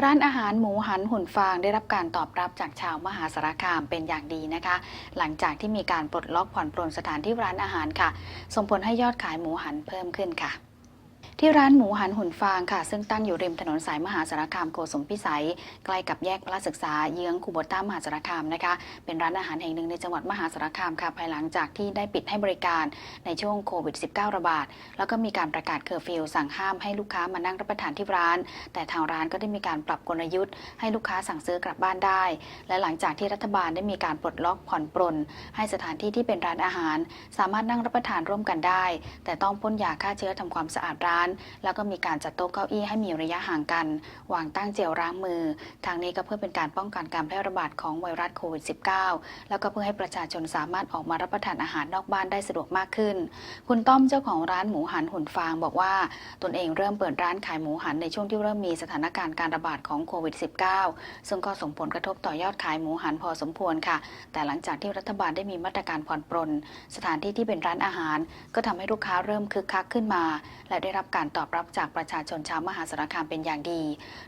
ร้านอาหารหมูหันหุ่นฟางได้รับการตอบรับจากชาวมหาสารคามเป็นอย่างดีนะคะ หลังจากที่มีการปลดล็อกผ่อนปลนสถานที่ร้านอาหารค่ะ ส่งผลให้ยอดขายหมูหันเพิ่มขึ้นค่ะ ที่ร้านหมูหันหุ่นฟางค่ะ ซึ่งตั้งอยู่ริมถนนสายมหาสารคามโกสุมพิสัย ใกล้กับแยกพระศึกษาเยื้องคูโบต้ามหาสารคามนะคะ เป็นร้านอาหารแห่งหนึ่งในจังหวัดมหาสารคามค่ะ ภายหลังจากที่ได้ปิดให้บริการในช่วงโควิด -19 ระบาด แล้วก็มีการประกาศเคอร์ฟิวสั่งห้ามให้ลูกค้ามานั่งรับประทานที่ร้าน แต่ทางร้านก็ได้มีการปรับกลยุทธ์ ให้ลูกค้าสั่งซื้อกลับบ้านได้ และหลังจากที่รัฐบาลได้มีการปลดล็อกผ่อนปรน ให้สถานที่ที่เป็นร้านอาหาร สามารถนั่งรับประทานร่วมกันได้ แต่ต้องพ่นยาฆ่าเชื้อทำความสะอาดร้านแล้วก็มีการจัดโต๊ะเก้าอี้ให้มีระยะห่างกันวางตั้งเจลล้างมือ ทางนี้ก็เพื่อเป็นการป้องกันการแพร่ระบาดของไวรัสโควิด -19 แล้วก็เพื่อให้ประชาชนสามารถออกมารับประทานอาหารนอกบ้านได้สะดวกมากขึ้น คุณต้อมเจ้าของร้านหมูหันหุ่นฟางบอกว่าตนเองเริ่มเปิดร้านขายหมูหันในช่วงที่เริ่มมีสถานการณ์การระบาดของโควิด -19 ซึ่งก็ส่งผลกระทบต่อยอดขายหมูหันพอสมควรค่ะ แต่หลังจากที่รัฐบาลได้มีมาตรการผ่อนปรน สถานที่ที่เป็นร้านอาหาร ก็ทำให้ลูกค้าเริ่มคึกคักขึ้นมา และได้รับการการตอบรับจากประชาชนชาวมหาสารคามเป็นอย่างดี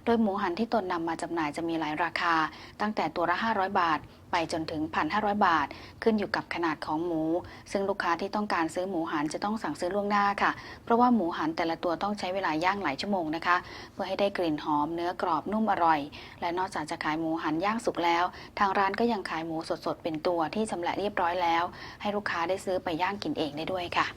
โดยหมูหันที่ตนนำมาจำหน่ายจะมีหลายราคา ตั้งแต่ตัวละ 500 บาท ไปจนถึง 1,500 บาท ขึ้นอยู่กับขนาดของหมู ซึ่งลูกค้าที่ต้องการซื้อหมูหันจะต้องสั่งซื้อล่วงหน้าค่ะ เพราะว่าหมูหันแต่ละตัวต้องใช้เวลาย่างหลายชั่วโมงนะคะ เพื่อให้ได้กลิ่นหอมเนื้อกรอบนุ่มอร่อย และนอกจากจะขายหมูหันย่างสุกแล้ว ทางร้านก็ยังขายหมูสดๆเป็นตัวที่ชำแหละเรียบร้อยแล้ว ให้ลูกค้าได้ซื้อไปย่างกินเองได้ด้วยค่ะ